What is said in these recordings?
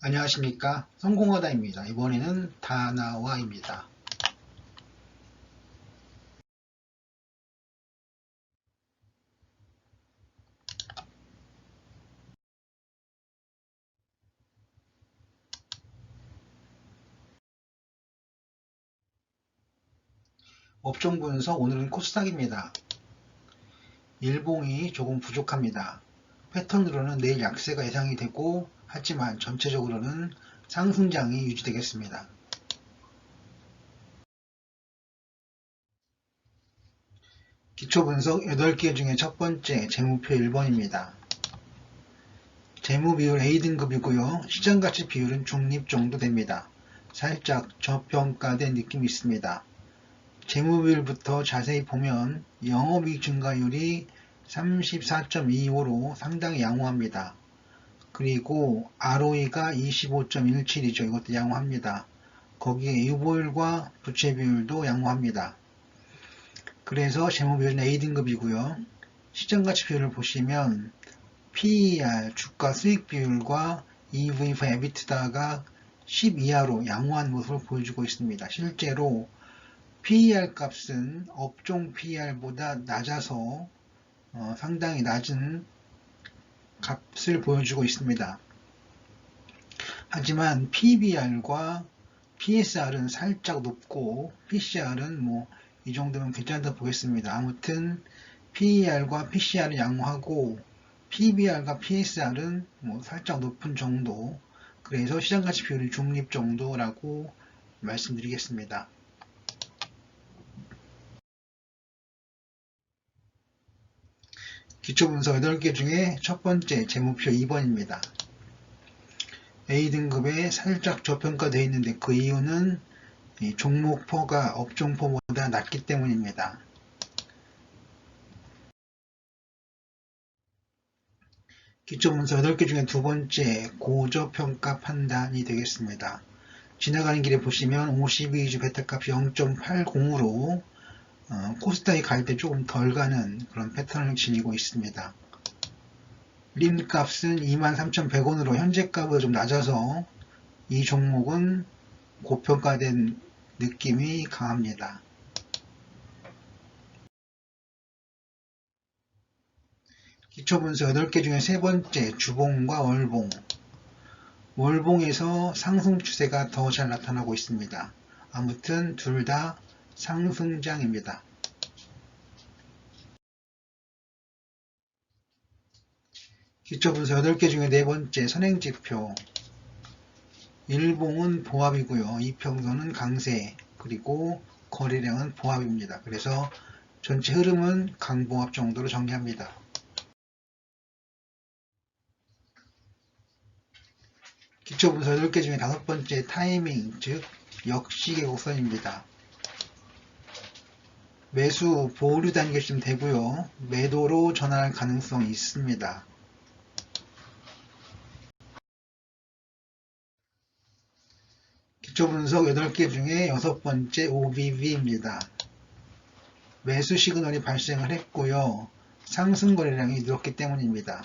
안녕하십니까 성공하다입니다. 이번에는 다나와입니다. 업종 분석 오늘은 코스닥입니다. 일봉이 조금 부족합니다. 패턴으로는 내일 약세가 예상이 되고 하지만 전체적으로는 상승장이 유지되겠습니다. 기초분석 8개 중에 첫 번째 재무표 1번입니다. 재무 비율 A등급이고요. 시장가치 비율은 중립 정도 됩니다. 살짝 저평가된 느낌이 있습니다. 재무 비율부터 자세히 보면 영업이익 증가율이 34.25로 상당히 양호합니다. 그리고 ROE가 25.17이죠. 이것도 양호합니다. 거기에 유보율과 부채 비율도 양호합니다. 그래서 재무 비율은 A등급이고요. 시장 가치 비율을 보시면 PER, 주가 수익 비율과 EV/부 EBITDA가 10 이하로 양호한 모습을 보여주고 있습니다. 실제로 PER 값은 업종 PER보다 낮아서 어, 상당히 낮은 값을 보여주고 있습니다. 하지만 PBR과 PSR은 살짝 높고 PCR은 뭐 이 정도면 괜찮다 보겠습니다. 아무튼 PER과 PCR은 양호하고 PBR과 PSR은 뭐 살짝 높은 정도 그래서 시장가치 비율이 중립 정도라고 말씀드리겠습니다. 기초분석 8개 중에 첫 번째 재무표 2번입니다. A등급에 살짝 저평가되어 있는데 그 이유는 종목포가 업종포보다 낮기 때문입니다. 기초분석 8개 중에 두 번째 고저평가 판단이 되겠습니다. 지나가는 길에 보시면 52주 베타값이 0.80으로 어, 코스닥이 갈때 조금 덜 가는 그런 패턴을 지니고 있습니다. 림 값은 23,100원으로 현재 값보다 좀 낮아서 이 종목은 고평가된 느낌이 강합니다. 기초분석 8개 중에 세 번째 주봉과 월봉 월봉에서 상승 추세가 더 잘 나타나고 있습니다. 아무튼 둘 다 상승장입니다. 기초분석 8개 중에 네 번째 선행지표 일봉은 보합이고요. 이평선은 강세 그리고 거래량은 보합입니다. 그래서 전체 흐름은 강보합 정도로 정리합니다. 기초분석 8개 중에 다섯 번째 타이밍 즉 역시계 곡선입니다. 매수 보류 단계쯤 되고요. 매도로 전환할 가능성이 있습니다. 기초 분석 8개 중에 여섯 번째 OBV입니다. 매수 시그널이 발생을 했고요. 상승 거래량이 늘었기 때문입니다.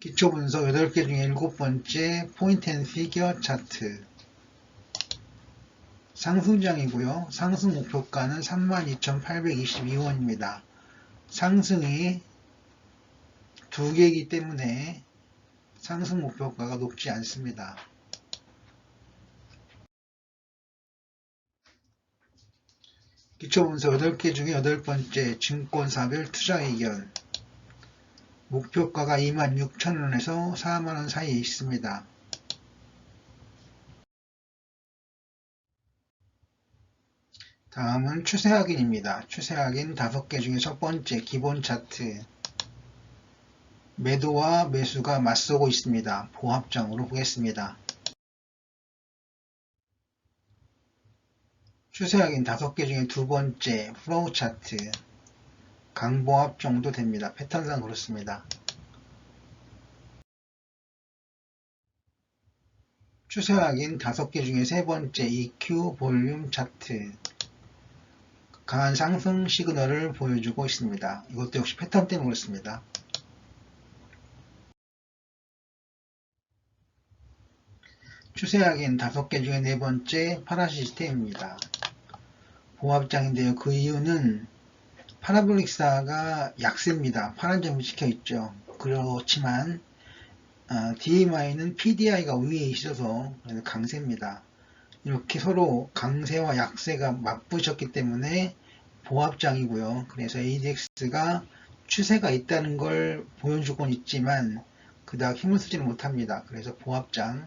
기초 분석 8개 중에 7번째 포인트 앤 피겨 차트 상승장이고요. 상승 목표가는 32,822원입니다. 상승이 두 개이기 때문에 상승 목표가가 높지 않습니다. 기초분석 8개 중에 8번째 증권사별 투자 의견 목표가가 26,000원에서 4만원 사이에 있습니다. 다음은 추세 확인입니다. 추세 확인 5개 중에 첫 번째 기본 차트 매도와 매수가 맞서고 있습니다. 보합장으로 보겠습니다. 추세 확인 5개 중에 두 번째 플로우 차트 강보합 정도 됩니다. 패턴상 그렇습니다. 추세 확인 5개 중에 세 번째 EQ 볼륨 차트 강한 상승 시그널을 보여주고 있습니다. 이것도 역시 패턴 때문에 그렇습니다. 추세하인 5개 중에 네 번째 파라 시스템입니다. 봉합장인데요. 그 이유는 파라블릭사가 약세입니다. 파란 점이 찍혀있죠. 그렇지만 어, DMI는 PDI가 위에 있어서 강세입니다. 이렇게 서로 강세와 약세가 맞붙었기 때문에 보합장이고요. 그래서 ADX가 추세가 있다는 걸 보여주곤 있지만 그닥 힘을 쓰지는 못합니다. 그래서 보합장입니다.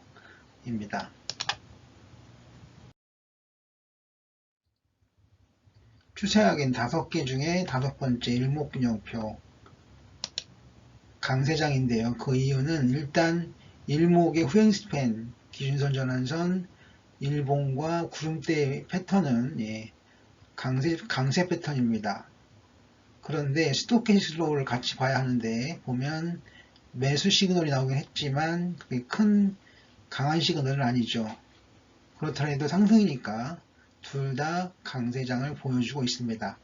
추세하기엔 다섯 개 중에 다섯 번째 일목균형표 강세장인데요. 그 이유는 일단 일목의 후행 스팬 기준선 전환선 일봉과 구름대 패턴은 예, 강세, 강세 패턴입니다. 그런데 스토캐슬로우를 같이 봐야 하는데 보면 매수 시그널이 나오긴 했지만 그게 큰 강한 시그널은 아니죠. 그렇더라도 상승이니까 둘 다 강세장을 보여주고 있습니다.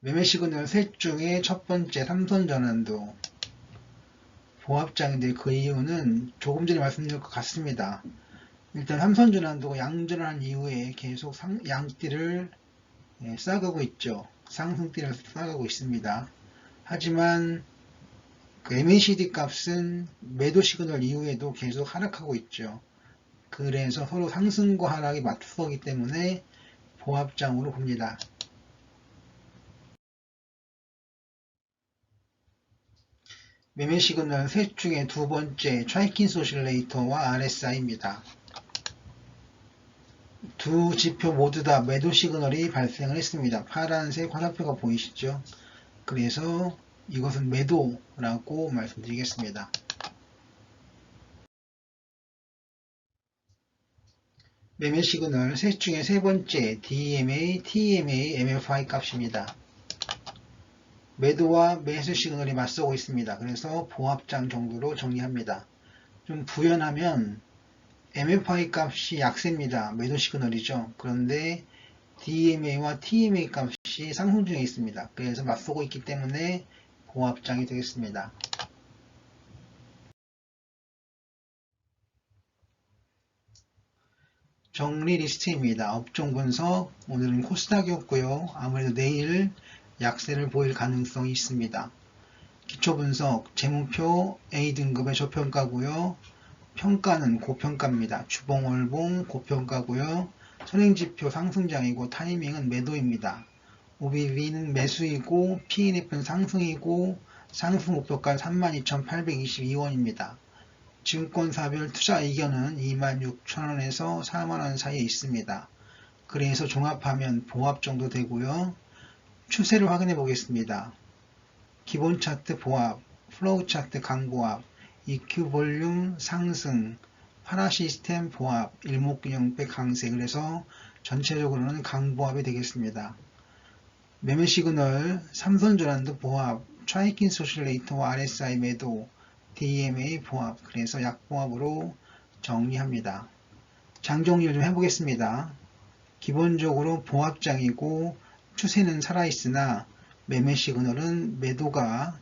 매매 시그널 셋 중에 첫 번째 삼선 전환도 보합장인데 그 이유는 조금 전에 말씀드린 것 같습니다. 일단 삼선 전환도가 양전환 이후에 계속 상, 양띠를 예, 쌓아가고 있죠. 상승띠를 쌓아가고 있습니다. 하지만 그 MACD 값은 매도 시그널 이후에도 계속 하락하고 있죠. 그래서 서로 상승과 하락이 맞서기 때문에 보합장으로 봅니다. 매매 시그널 셋 중에 두 번째 트라이킨스 오실레이터와 RSI입니다. 두 지표 모두 다 매도 시그널이 발생을 했습니다. 파란색 화살표가 보이시죠? 그래서 이것은 매도라고 말씀드리겠습니다. 매매 시그널 셋 중에 세 번째 DMA, TMA, MFI 값입니다. 매도와 매수 시그널이 맞서고 있습니다. 그래서 보합장 정도로 정리합니다. 좀 부연하면 MFI 값이 약세입니다. 매도 시그널이죠. 그런데 DMA와 TMA 값이 상승 중에 있습니다. 그래서 맞서고 있기 때문에 보합장이 되겠습니다. 정리 리스트입니다. 업종 분석 오늘은 코스닥이었고요. 아무래도 내일 약세를 보일 가능성이 있습니다. 기초 분석 재무표 A등급의 저평가고요. 평가는 고평가입니다. 주봉월봉 고평가고요. 선행지표 상승장이고 타이밍은 매도입니다. OBV는 매수이고 PNF는 상승이고 상승 목표가 32,822원입니다. 증권사별 투자 의견은 26,000원에서 4만원 사이에 있습니다. 그래서 종합하면 보합 정도 되고요. 추세를 확인해 보겠습니다. 기본 차트 보합, 플로우 차트 강보합, EQ 볼륨 상승, 파라 시스템 보합, 일목균형배 강세 그래서 전체적으로는 강보합이 되겠습니다. 매매 시그널, 삼선 전환도 보합, 트라이킨 소실레이터와 RSI 매도, DMA 보합, 그래서 약보합으로 정리합니다. 장정리를 좀 해보겠습니다. 기본적으로 보합장이고 추세는 살아있으나 매매 시그널은 매도가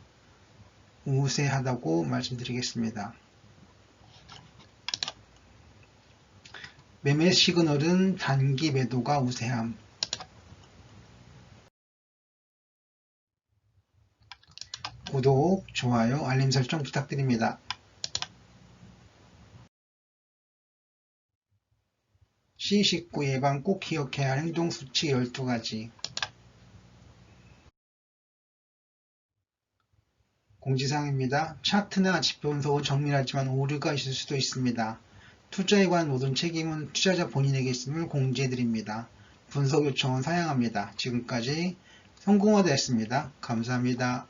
우세하다고 말씀드리겠습니다. 매매 시그널은 단기 매도가 우세함. 구독, 좋아요, 알림 설정 부탁드립니다. C19 예방 꼭 기억해야 할 행동수치 12가지 공지사항입니다. 차트나 지표 분석은 정밀하지만 오류가 있을 수도 있습니다. 투자에 관한 모든 책임은 투자자 본인에게 있음을 공지해드립니다. 분석 요청은 사양합니다. 지금까지 성공화되었습니다. 감사합니다.